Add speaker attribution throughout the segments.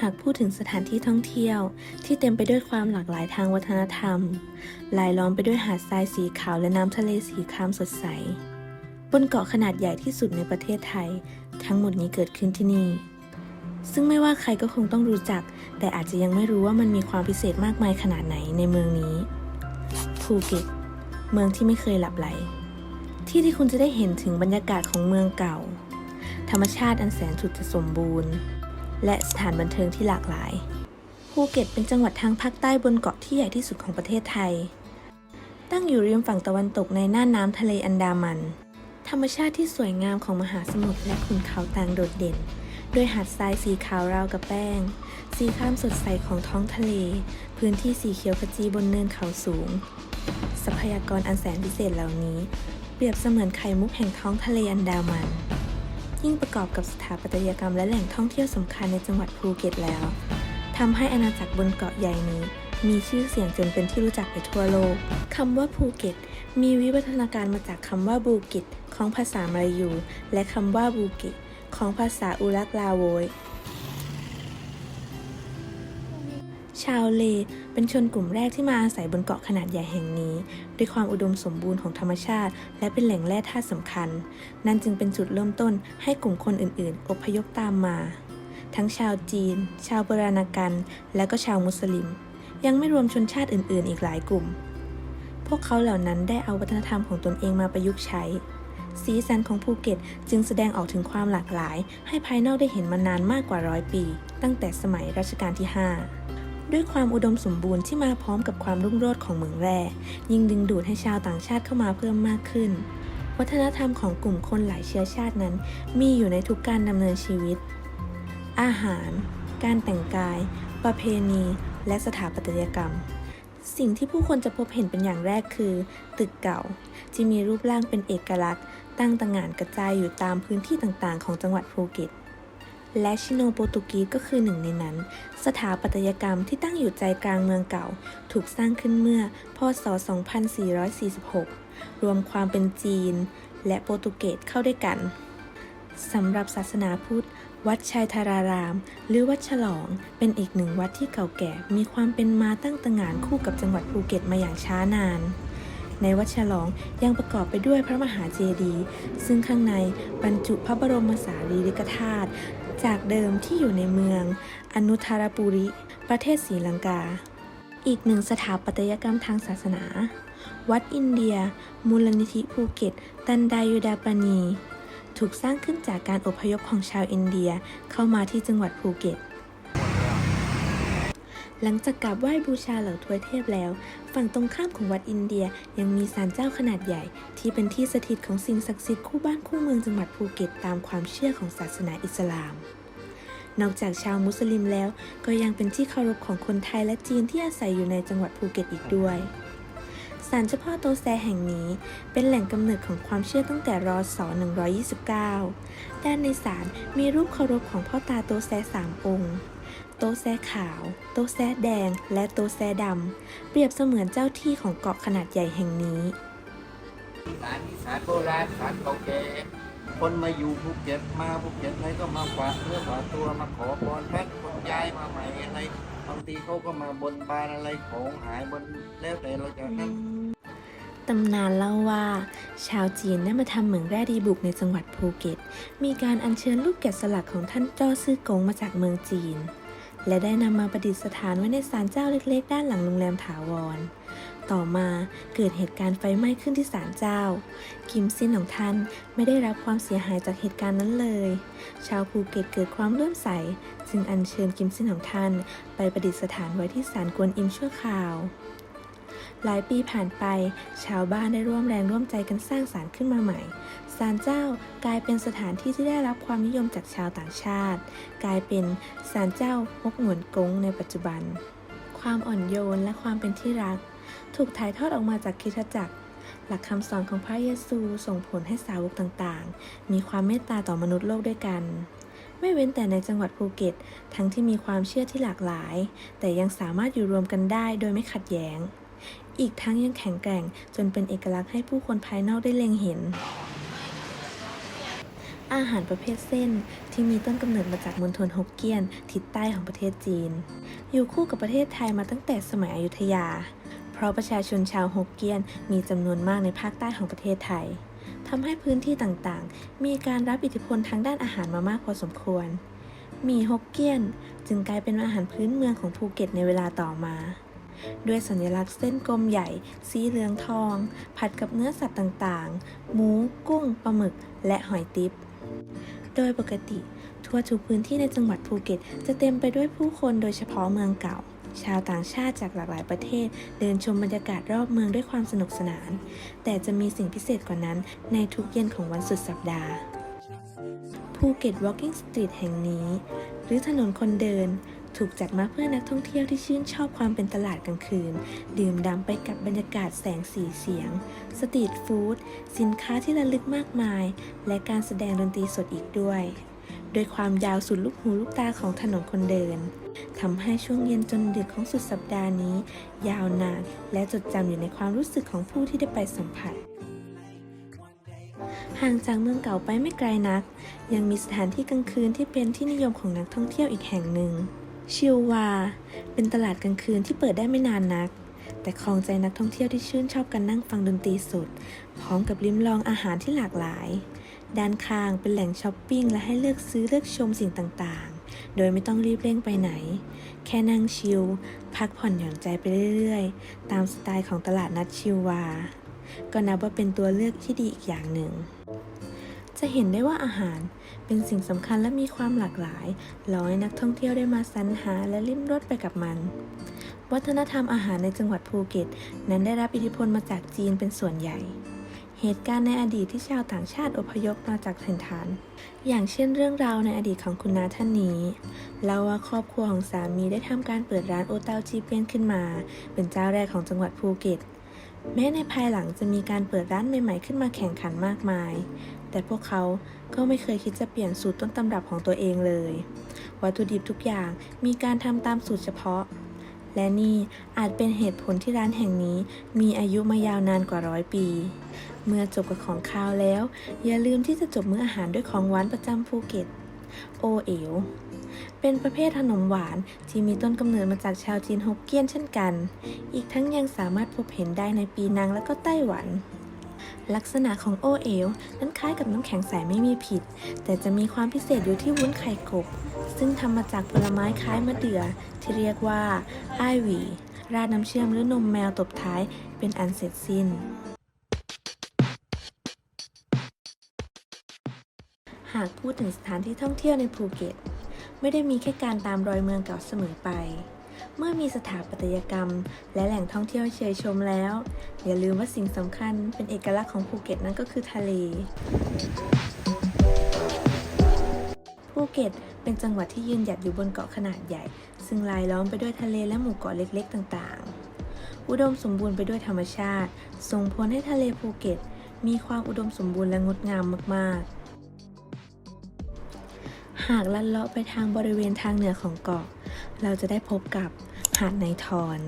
Speaker 1: หากพูดถึงสถานที่ท่องเที่ยว ที่เต็มไปด้วยความหลากหลายทางวัฒนธรรมลายล้อมไปด้วยหาดทรายสีขาวและน้ำทะเลสีครามสดใส บนเกาะขนาดใหญ่ที่สุดในประเทศไทย ทั้งหมดนี้เกิดขึ้นที่นี่ ซึ่งไม่ว่าใครก็คงต้องรู้จัก แต่อาจจะยังไม่รู้ว่ามันมีความพิเศษมากมายขนาดไหนในเมืองนี้ภูเก็ตเมืองที่ไม่เคยหลับไหล ที่ที่คุณจะได้เห็นถึงบรรยากาศของเมืองเก่า ธรรมชาติอันแสนสุดจะสมบูรณ์ และสถานบันเทิงที่หลากหลาย ภูเก็ตเป็นจังหวัดทางภาคใต้บนเกาะที่ใหญ่ที่สุดของประเทศไทย ตั้งอยู่ริมฝั่งตะวันตกในหน่านน้ำทะเลอันดามัน ธรรมชาติที่สวยงามของมหาสมุทรและขุนเขาต่างโดดเด่นด้วยหาดทรายสีขาวราวกับแป้ง สีครามสดใสของท้องทะเล พื้นที่สีเขียวขจีบนเนินเขาสูง ทรัพยากรอันแสนพิเศษเหล่านี้ เปรียบเสมือนไข่มุกแห่งท้องทะเลอันดามัน ยิ่งประกอบกับสถาปัตยกรรมและแหล่งท่องเที่ยวสำคัญในจังหวัดภูเก็ตแล้วทำให้อาณาจักรบนเกาะใหญ่นี้ มีชื่อเสียงจนเป็นที่รู้จักไปทั่วโลกคำว่าภูเก็ต มีวิวัฒนาการมาจากคำว่าบูกิตของภาษามลายูและคำว่าบูกิของภาษาอุรักลาโวย ชาวเล เป็นชนกลุ่มแรกที่มาอาศัยบนเกาะขนาดใหญ่แห่งนี้ ด้วยความอุดมสมบูรณ์ของธรรมชาติ และเป็นแหล่งแร่ธาตุสำคัญ นั่นจึงเป็นจุดเริ่มต้นให้กลุ่มคนอื่นๆ อพยพตามมา ทั้งชาวจีน ชาวโบราณกัน และก็ชาวมุสลิม ยังไม่รวมชนชาติอื่นๆ อีกหลายกลุ่ม พวกเขาเหล่านั้นได้เอาวัฒนธรรมของตนเองมาประยุกต์ใช้สีสันของภูเก็ตจึงแสดงออกถึงความหลากหลาย ให้ภายนอกได้เห็นมานานมากกว่าร้อยปี ตั้งแต่สมัยรัชกาลที่ 5 ด้วยความอุดมสมบูรณ์ที่มาพร้อมกับความรุ่งโรจน์ของเมืองแร่ ยิ่งดึงดูดให้ชาวต่างชาติเข้ามาเพิ่มมากขึ้น วัฒนธรรมของกลุ่มคนหลายเชื้อชาตินั้น มีอยู่ในทุกการดำเนินชีวิต อาหาร การแต่งกาย ประเพณี และสถาปัตยกรรม สิ่งที่ผู้คนจะพบเห็นเป็นอย่างแรกคือ ตึกเก่า ที่มีรูปร่างเป็นเอกลักษณ์ ตั้งตระหง่านกระจายอยู่ตามพื้นที่ต่างๆ ของจังหวัดภูเก็ต และชิโนโปรตุกีสก็คือหนึ่งในนั้น สถาปัตยกรรมที่ตั้งอยู่ใจกลางเมืองเก่า ถูกสร้างขึ้นเมื่อ พศ 2446 รวมความเป็นจีน และโปรตุเกสเข้าด้วยกันสำหรับศาสนาพุทธ วัดชัยธาราราม หรือวัดฉลอง เป็นอีกหนึ่งวัดที่เก่าแก่ มีความเป็นมาตั้งตระหง่านคู่กับจังหวัดภูเก็ตมาอย่างช้านาน ในวัดฉลองยังประกอบไปด้วยพระมหาเจดีย์ซึ่งข้างในบรรจุพระบรมสารีริกธาตุ จากเดิมที่อยู่ในเมือง อนุทารปุริ ประเทศศรีลังกา อีกหนึ่งสถาปัตยกรรมทางศาสนา วัดอินเดีย มูลนิธิภูเก็ต ตันไดยุดาปานีถูกสร้างขึ้นจากการอพยพของชาวอินเดียเข้ามาที่จังหวัดภูเก็ต หลังจากกราบไหว้บูชาเหล่าทวยเทพแล้ว ฝั่งตรงข้ามของวัดอินเดียยังมีศาลเจ้าขนาดใหญ่ ที่เป็นที่สถิตของสิ่งศักดิ์สิทธิ์คู่บ้านคู่เมืองจังหวัดภูเก็ตตามความเชื่อของศาสนาอิสลาม นอกจากชาวมุสลิมแล้ว ก็ยังเป็นที่เคารพของคนไทยและจีนที่อาศัยอยู่ในจังหวัดภูเก็ตอีกด้วยศาลเจ้าพ่อโตแซแห่งนี้เป็นแหล่งกำเนิดของความเชื่อตั้งแต่รศ129 ด้านในศาลมีรูปเคารพของพ่อตาโตแซสามองค์ โตแซขาว โตแซแดง และโตแซดำ เปรียบเสมือนเจ้าที่ของเกาะขนาดใหญ่แห่งนี้
Speaker 2: สารสารโบราณสารเก่าแก่คนมาอยู่ภูเก็ตมาภูเก็ตอะไรก็มาฝากเนื้อฝากตัวมาขอพรพระคนย้ายมาใหม่อะไรบางทีเขาก็มาบนบานอะไรของหายบนแล้วแต่เราจะนั้น
Speaker 1: ตำนานเล่าว่า ชาวจีนได้มาทำเหมืองแร่ดีบุกในจังหวัดภูเก็ต มีการอัญเชิญรูปแกะสลักของท่านจ้อซื่อกงมาจากเมืองจีน และได้นำมาประดิษฐานไว้ในศาลเจ้าเล็กๆ ด้านหลังโรงแรมถาวร ต่อมาเกิดเหตุการณ์ไฟไหม้ขึ้นที่ศาลเจ้า กิมซินของท่านไม่ได้รับความเสียหายจากเหตุการณ์นั้นเลย ชาวภูเก็ตเกิดความเลื่อมใส จึงอัญเชิญกิมซินของท่าน ไปประดิษฐานไว้ที่ศาลกวนอิมชั่วคราว หลายปีผ่านไป ชาวบ้านได้ร่วมแรงร่วมใจกันสร้างศาลขึ้นมาใหม่ศาลเจ้ากลายเป็นสถานที่ที่ได้รับความนิยมจากชาวต่างชาติ กลายเป็นศาลเจ้าฮกหนวนกงในปัจจุบัน ความอ่อนโยนและความเป็นที่รัก ถูกถ่ายทอดออกมาจากคริสตจักรหลักคำสอนของพระเยซูส่งผลให้สาวกต่างๆ มีความเมตตาต่อมนุษย์โลกด้วยกัน ไม่เว้นแต่ในจังหวัดภูเก็ต ทั้งที่มีความเชื่อที่หลากหลาย แต่ยังสามารถอยู่รวมกันได้โดยไม่ขัดแย้ง อีกทั้งยังแข็งแกร่ง จนเป็นเอกลักษณ์ให้ผู้คนภายนอกได้เล็งเห็น อาหารประเภทเส้นที่มีต้นกำเนิดมาจากมณฑลฮกเกี้ยน ทิศใต้ของประเทศจีน อยู่คู่กับประเทศไทยมาตั้งแต่สมัยอยุธยา เพราะประชาชนชาวฮกเกี้ยนมีจำนวนมากในภาคใต้ของประเทศไทยทำให้พื้นที่ต่างๆ มีการรับอิทธิพลทางด้านอาหารมามากพอสมควรหมี่ฮกเกี้ยน จึงกลายเป็นอาหารพื้นเมืองของภูเก็ตในเวลาต่อมา ด้วยสัญลักษณ์เส้นกลมใหญ่สีเหลืองทอง ผัดกับเนื้อสัตว์ต่างๆ หมู กุ้งปลาหมึก และหอยติบโดยปกติ ทั่วทุกพื้นที่ในจังหวัดภูเก็ต จะเต็มไปด้วยผู้คนโดยเฉพาะเมืองเก่า ชาวต่างชาติจากหลากหลายประเทศ เดินชมบรรยากาศรอบเมืองด้วยความสนุกสนาน แต่จะมีสิ่งพิเศษกว่านั้นในทุกเย็นของวันสุดสัปดาห์ภูเก็ต Walking Street แห่งนี้ หรือถนนคนเดิน ถูกจัดมาเพื่อนักท่องเที่ยวที่ชื่นชอบความเป็นตลาดกลางคืน ดื่มด่ำไปกับบรรยากาศแสงสีเสียง สตรีทฟู้ดสินค้าที่ระลึกมากมาย และการแสดงดนตรีสดอีกด้วย โดยความยาวสุดลูกหูลูกตาของถนนคนเดินทำให้ช่วงเย็นจนดึกของสุดสัปดาห์นี้ ยาวนานและจดจำอยู่ในความรู้สึกของผู้ที่ได้ไปสัมผัสห่างจากเมืองเก่าไปไม่ไกลนัก ยังมีสถานที่กลางคืนที่เป็นที่นิยมของนักท่องเที่ยวอีกแห่งหนึ่ง ชิววา เป็นตลาดกลางคืนที่เปิดได้ไม่นานนัก แต่คลองใจนักท่องเที่ยวที่ชื่นชอบการนั่งฟังดนตรีสด พร้อมกับลิ้มลองอาหารที่หลากหลาย ด้านข้างเป็นแหล่งช้อปปิ้งและให้เลือกซื้อเลือกชมสิ่งต่างๆ โดยไม่ต้องรีบเร่งไปไหน แค่นั่งชิลพักผ่อนหย่อนใจไปเรื่อยๆ ตามสไตล์ของตลาดนัดชิววา ก็นับว่าเป็นตัวเลือกที่ดีอีกอย่างหนึ่ง จะเห็นได้ว่าอาหารเป็นสิ่งสำคัญและมีความหลากหลายรอให้นักท่องเที่ยวได้มาสรรหาและลิ้มรสไปกับมัน วัฒนธรรมอาหารในจังหวัดภูเก็ต นั้นได้รับอิทธิพลมาจากจีนเป็นส่วนใหญ่ เหตุการณ์ในอดีตที่ชาวต่างชาติอพยพมาจากถิ่นฐาน อย่างเช่นเรื่องราวในอดีตของคุณนาท่านนี้เล่าว่าครอบครัวของสามีได้ทำการเปิดร้านโอเตาจีเปียนขึ้นมา เป็นเจ้าแรกของจังหวัดภูเก็ตแม้ในภายหลังจะมีการเปิดร้านใหม่ๆขึ้นมาแข่งขันมากมาย แต่พวกเขาก็ไม่เคยคิดจะเปลี่ยนสูตรต้นตำรับของตัวเองเลย วัตถุดิบทุกอย่างมีการทำตามสูตรเฉพาะ และนี่อาจเป็นเหตุผลที่ร้านแห่งนี้มีอายุมายาวนานกว่าร้อยปี เมื่อจบกับของคาวแล้ว อย่าลืมที่จะจบมื้ออาหารด้วยของหวานประจำภูเก็ต โอเอ๋วเป็นประเภทขนมหวานที่มีต้นกำเนิดมาจากชาวจีนฮกเกี้ยนเช่นกัน อีกทั้งยังสามารถพบเห็นได้ในปีนังและก็ไต้หวัน ลักษณะของโอเอลนั้นคล้ายกับน้ำแข็งใสไม่มีผิด แต่จะมีความพิเศษอยู่ที่วุ้นไข่กบ ซึ่งทำมาจากผลไม้คล้ายมะเดื่อ ที่เรียกว่าไอวี ราดน้ำเชื่อมหรือนมแมวตบท้ายเป็นอันเสร็จสิ้นหากพูดถึงสถานที่ท่องเที่ยวในภูเก็ต ไม่ได้มีแค่การตามรอยเมืองเก่าเสมอไป เมื่อมีสถาปัตยกรรม และแหล่งท่องเที่ยวเชยชมแล้ว อย่าลืมว่าสิ่งสำคัญเป็นเอกลักษณ์ของภูเก็ตนั่นก็คือทะเล ภูเก็ตเป็นจังหวัดที่ยืนหยัดอยู่บนเกาะขนาดใหญ่ ซึ่งรายล้อมไปด้วยทะเลและหมู่เกาะเล็กๆ ต่างๆ อุดมสมบูรณ์ไปด้วยธรรมชาติ ส่งผลให้ทะเลภูเก็ต มีความอุดมสมบูรณ์และงดงามมากๆ หากลัดเลาะไปทางบริเวณทางเหนือของเกาะ เราจะได้พบกับหาดในทอน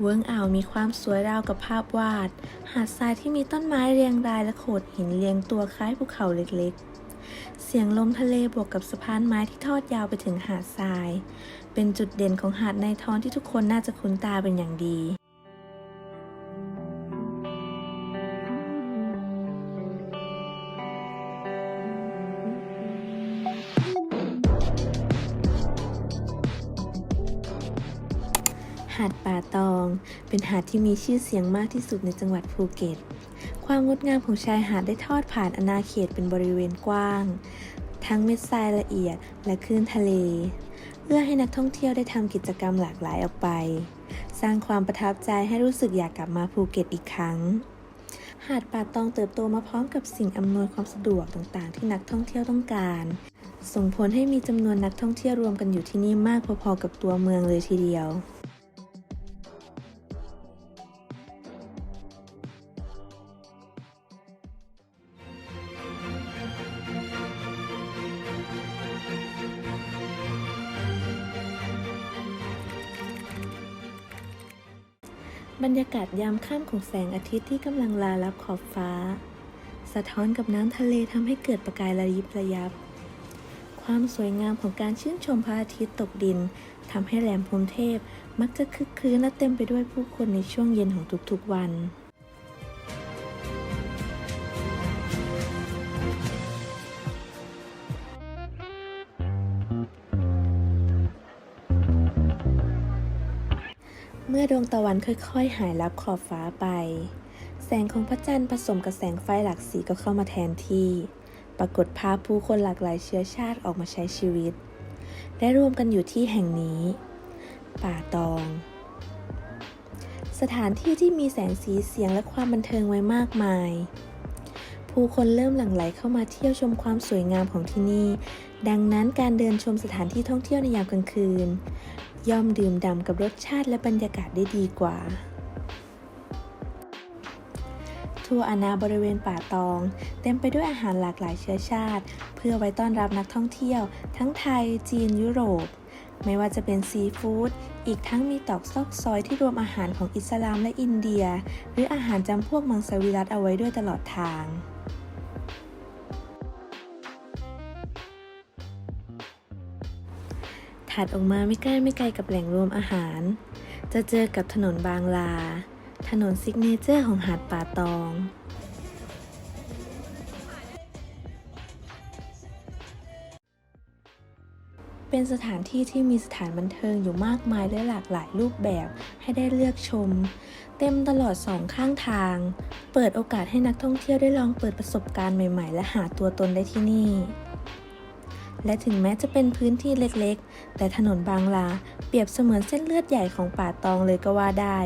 Speaker 1: เวิ้งอ่าวมีความสวยราวกับภาพวาด หาดทรายที่มีต้นไม้เรียงรายและโขดหินเรียงตัวคล้ายภูเขาเล็กๆ เสียงลมทะเลบวกกับสะพานไม้ที่ทอดยาวไปถึงหาดทราย เป็นจุดเด่นของหาดในทอนที่ทุกคนน่าจะคุ้นตาเป็นอย่างดี เป็นหาดที่มีชื่อเสียงมากที่สุดในจังหวัดภูเก็ต ความงดงามของชายหาดได้ทอดผ่านอาณาเขตเป็นบริเวณกว้าง ทั้งเม็ดทรายละเอียดและคลื่นทะเล เพื่อให้นักท่องเที่ยวได้ทำกิจกรรมหลากหลายออกไป สร้างความประทับใจให้รู้สึกอยากกลับมาภูเก็ตอีกครั้งหาดป่าตองเติบโตมาพร้อมกับสิ่งอำนวยความสะดวกต่างๆ ที่นักท่องเที่ยวต้องการ ส่งผลให้มีจำนวนนักท่องเที่ยวรวมกันอยู่ที่นี่มากพอๆกับตัวเมืองเลยทีเดียว บรรยากาศยามค่ำของแสงอาทิตย์ที่กำลังลาลับขอบฟ้า สะท้อนกับน้ำทะเลทำให้เกิดประกายระยิบระยับ ความสวยงามของการชื่นชมพระอาทิตย์ตกดินทำให้แหลมพรมเทพมักจะคึกคืนและเต็มไปด้วยผู้คนในช่วงเย็นของทุกๆวัน ดวงตะวันค่อยๆ หายลับขอบฟ้าไป แสงของพระจันทร์ผสมกับแสงไฟหลากสีก็เข้ามาแทนที่ ปรากฏภาพผู้คนหลากหลายเชื้อชาติออกมาใช้ชีวิต และรวมกันอยู่ที่แห่งนี้ ป่าตอง สถานที่ที่มีแสงสีเสียงและความบันเทิงไว้มากมาย ผู้คนเริ่มหลั่งไหลเข้ามาเที่ยวชมความสวยงามของที่นี่ ดังนั้นการเดินชมสถานที่ท่องเที่ยวในยามกลางคืน ย่อมดื่มด่ำกับรสชาติและบรรยากาศได้ดีกว่า ทั่วอาณาบริเวณป่าตอง เต็มไปด้วยอาหารหลากหลายเชื้อชาติ เพื่อไว้ต้อนรับนักท่องเที่ยว ทั้งไทย จีน ยุโรป ไม่ว่าจะเป็นซีฟู้ด อีกทั้งมีตอกซอกซอยที่รวมอาหารของอิสลามและอินเดีย หรืออาหารจำพวกมังสวิรัตเอาไว้ด้วยตลอดทาง ถัดออกมาไม่ใกล้ไม่ไกลกับแหล่งรวมอาหาร จะเจอกับถนนบางลา ถนนซิกเนเจอร์ของหาดป่าตองเป็นสถานที่ที่มีสถานบันเทิงอยู่มากมายและหลากหลายรูปแบบให้ได้เลือกชม เต็มตลอดสองข้างทาง เปิดโอกาสให้นักท่องเที่ยวได้ลองเปิดประสบการณ์ใหม่ ๆ และหาตัวตนได้ที่นี่ และถึงแม้จะเป็นพื้นที่เล็กๆ แต่ถนนบางลาเปรียบเสมือนเส้นเลือดใหญ่ของป่าตองเลยก็ว่าได้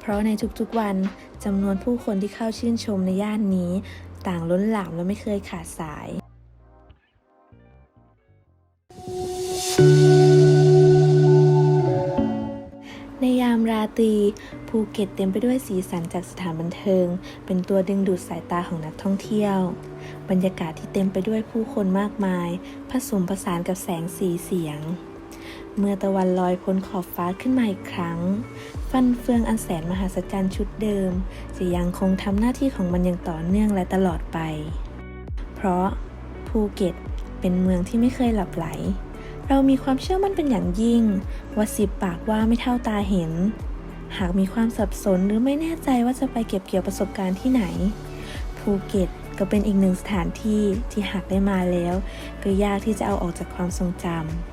Speaker 1: เพราะในทุกๆวันจำนวนผู้คนที่เข้าชื่นชมในย่านนี้ ต่างล้นหลามและไม่เคยขาดสายใน ตรี ภูเก็ตเต็มไปด้วยสีสันจากสถานบันเทิง เป็นตัวดึงดูดสายตาของนักท่องเที่ยว บรรยากาศที่เต็มไปด้วยผู้คนมากมาย ผสมผสานกับแสงสีเสียง เมื่อตะวันลอยพ้นขอบฟ้าขึ้นมาอีกครั้ง ฟันเฟืองอันแสนมหัศจรรย์ชุดเดิม จะยังคงทำหน้าที่ของมันอย่างต่อเนื่องและตลอดไป เพราะภูเก็ตเป็นเมืองที่ไม่เคยหลับไหลเรามีความเชื่อมั่นเป็นอย่างยิ่ง ว่าสิบปากว่าไม่เท่าตาเห็น หากมีความสับสนหรือไม่แน่ใจว่าจะไปเก็บเกี่ยวประสบการณ์ที่ไหน ภูเก็ตก็เป็นอีกหนึ่งสถานที่ที่หากได้มาแล้ว ก็ยากที่จะเอาออกจากความทรงจำ